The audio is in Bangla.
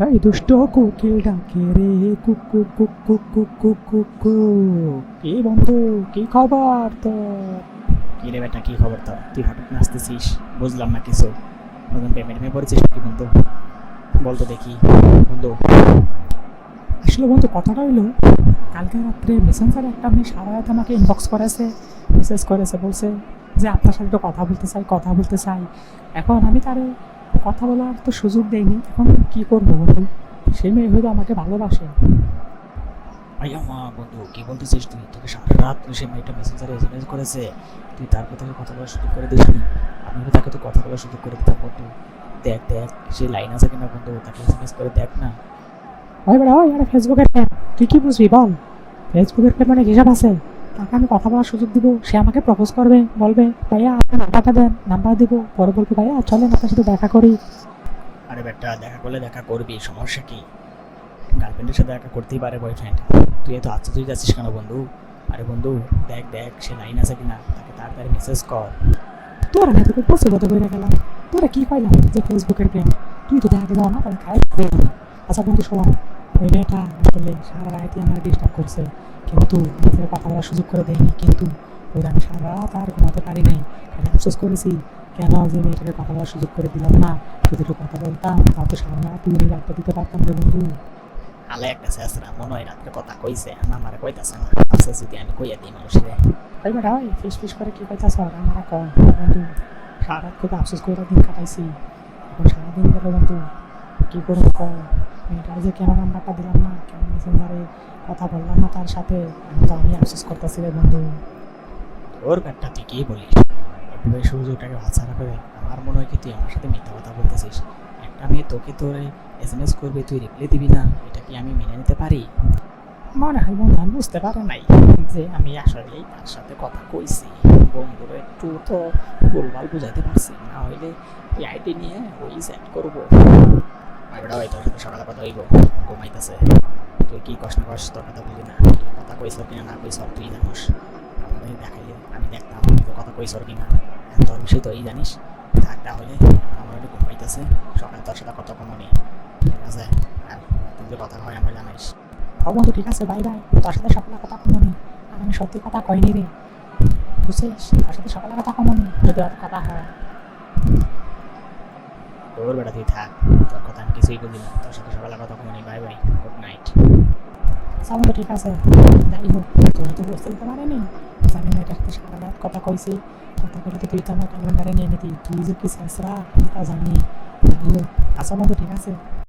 এই দুষ্ট কোকিল ডাকে রে? কুকু কুকু কুকু কুকু কে বন্ধু কি খবর তো কি রে বেটা কি খবর তো তুই হঠাৎ নাচতেছিস? বুঝলাম না কিছু। নতুন পেমেন্ট মেয়ে পড়েছিস কি বন্ধু? বলতো দেখি বন্ধু। আসলে বন্ধু কথাটা হলো কালকে রাত্রে মেসেঞ্জারে একটা মেয়ে সারা রাত আমাকে ইনবক্স করেছে মেসেজ করেছে বলছে যে আপনার সাথে তো কথা বলতে চাই কথা বলতে চাই। এখন আমি তারে কথা বলার তো সুযোগ দেয়নি এখন কি করব বন্ধু সেই মেয়ে হয়তো আমাকে ভালোবাসে। আইয়া মা বন্ধু কি বলতেছিস তুই? তোকে সারা রাত সে মেয়েটা মেসেঞ্জারে এসএমএস করেছে। তুই তারপর তাকে কথা বলার সুযোগ করে দিসনি। আমি তাকে তো কথা বলার সুযোগ করে দিতাম বন্ধু। দেখ দেখ সে লাইন আছে কিনা বন্ধু? তাকে এসএমএস করে দেখ না। ওই বেড়া ওই আরে ফেসবুকের ফ্যান তুই কি বুঝবি বল? ফেসবুকের ফ্যান মানে হিসাব আছে? তাকে আমি কথা বলার সুযোগ দিব সে আমাকে প্রপোজ করবে বলবে ভাইয়া আপনার নাম্বারটা দেন নাম্বার দিব পরে বলবে ভাইয়া চলেন আপনার সাথে দেখা করি। আরে বেটা দেখা করলে দেখা করবি সমস্যা কি? গার্লফ্রেন্ডের সাথে দেখা করতেই পারে বয়ফ্রেন্ড তুই এত আচ্ছা তুই যাচ্ছিস কেন বন্ধু? আরে বন্ধু দেখ দেখ সে লাইন আছে কিনা? তাকে তাড়াতাড়ি মেসেজ কর। তোর না তোকে পছন্দ করে গেলাম তোরা কি পাইলাম যে ফেসবুকের প্রেম তুই তো দেখা দাও না। খাই আচ্ছা বন্ধু শোনো। ওই মেয়েটা আসলে সারা রাতই আমার ডিস্টার্ব করছে। কিন্তু নিজের কথা বলার সুযোগ করে দেয়নি কিন্তু ওই আমি সারা রাত আর ঘুমাতে পারি নাই আমি আফসোস করেছি কেন যে মেয়েটাকে কথা বলার সুযোগ করে দিলাম না? যদি একটু কথা বলতাম তাও তো সারা রাত তুই রাতটা দিতে পারতাম রে বন্ধু। আলে একটা শেষরা মনে হয় রাত্রে কথা কইছে আমার কইতাছে না। আচ্ছা যদি আমি কইয়া দিই মানুষের। ভাই বেটা ওই ফিস ফিস করে কি কইতাছ? আমার কম বন্ধু সারা রাত খুব আফসোস করে দিন কাটাইছি। এখন সারাদিন গেল বন্ধু কি করব মেয়েটার যে কেন নাম্বারটা দিলাম না? কেন মেসেঞ্জারে কথা বললাম না, তার সাথে তো আমি আফসোস করতেছি রে বন্ধু। ওর ব্যাপারটা তুই কি বলিস। এভাবে সুযোগটাকে হাতছাড়া করে আমার মনে হয় কি তুই আমার সাথে মিথ্যা কথা বলতেছিস। একটা মেয়ে তোকে তোর এস এম এস করবে, তুই রিপ্লাই দিবি না, এটা কি আমি মেনে নিতে পারি? মনে হয় বন্ধু, আমি বুঝতে পারো নাই যে আমি আসলেই তার সাথে কথা কইছি। বন্ধুরা একটু তো ভুলভাল বুঝাইতে পারছি, না হইলে এই আইডি নিয়ে ওই সেট করব। ভাই তোর সকালে কথা হইব, ঘুমাইতেছে। তুই কি কষ্ট কষ্ট তোর কথা বুঝি না। কথা কইস কিনা, না কইস তুই জানোস। আমাদের দেখাইলে। আমি দেখতাম তুই কথা কইস কিনা। তোর বিষয় তো, এই জানিস? থাক তাহলে আমার একটু ঘুমাইতেছে সকালে তোর সাথে কথা কমনি ঠিক আছে? আর তুই যে কথা হয় আমার জানাইস। ও বন্ধু ঠিক আছে, বাই বাই। তোর সাথে সকালে কথা কমনি আর আমি সত্যি কথা কইনি রে। বুঝছিস? তোর সাথে সকালে কথা কমনি যদি কথা হয়। তোর বেটা থাক। তোর কথা আমি কিছুই বুঝি না। তোর সাথে সকালে কথা কমনি bye bye. Good night sound ঠিক আছে। যাই হোক, তোর তো বুঝতে দিতে পারেনি জানি না সাথে সারা রাত কথা কইছি। কথা বলে তো তুই তো আমার ক্যালেন্ডারে নিয়ে নিতি, তুই যে কি সাইসরা তা জানি। যাই হোক আচ্ছা ঠিক আছে।